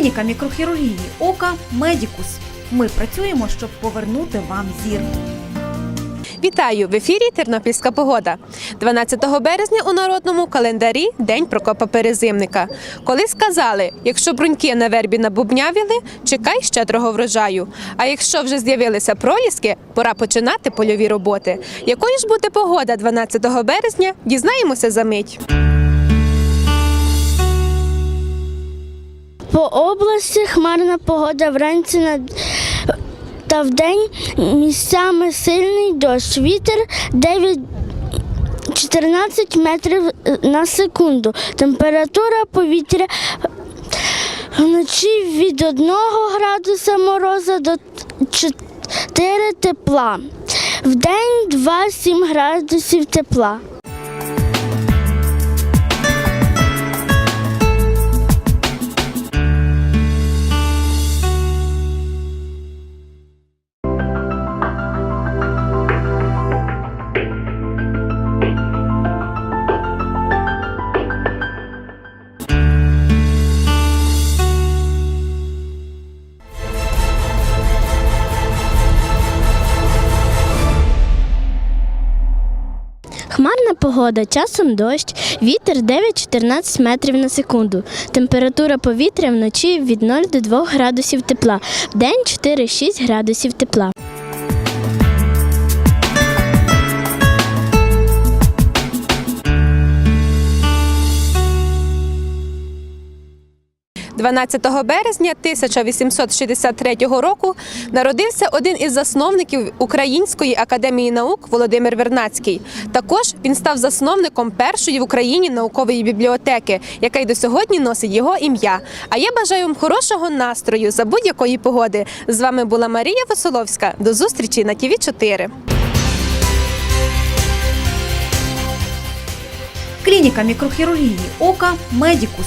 Клініка мікрохірургії ока Медікус. Ми працюємо, щоб повернути вам зір. Вітаю в ефірі Тернопільська погода. 12 березня у народному календарі День Прокопа Перезимника. Коли сказали, якщо бруньки на вербі набубнявіли, чекай щедрого врожаю. А якщо вже з'явилися проліски, пора починати польові роботи. Якою ж буде погода 12 березня, дізнаємося за мить. По області хмарна погода вранці на та вдень місцями сильний дощ. Вітер 9 14 метрів на секунду. Температура повітря вночі від 1 градуса мороза до 4 тепла. Вдень 2-7 градусів тепла. Хмарна погода, часом дощ, вітер 9-14 метрів на секунду. Температура повітря вночі від 0 до 2 градусів тепла, вдень 4-6 градусів тепла. 12 березня 1863 року народився один із засновників Української академії наук Володимир Вернацький. Також він став засновником першої в Україні наукової бібліотеки, яка й до сьогодні носить його ім'я. А я бажаю вам хорошого настрою за будь-якої погоди. З вами була Марія Василовська. До зустрічі на ТІВІ 4 Клініка мікрохірургії ока Медікус.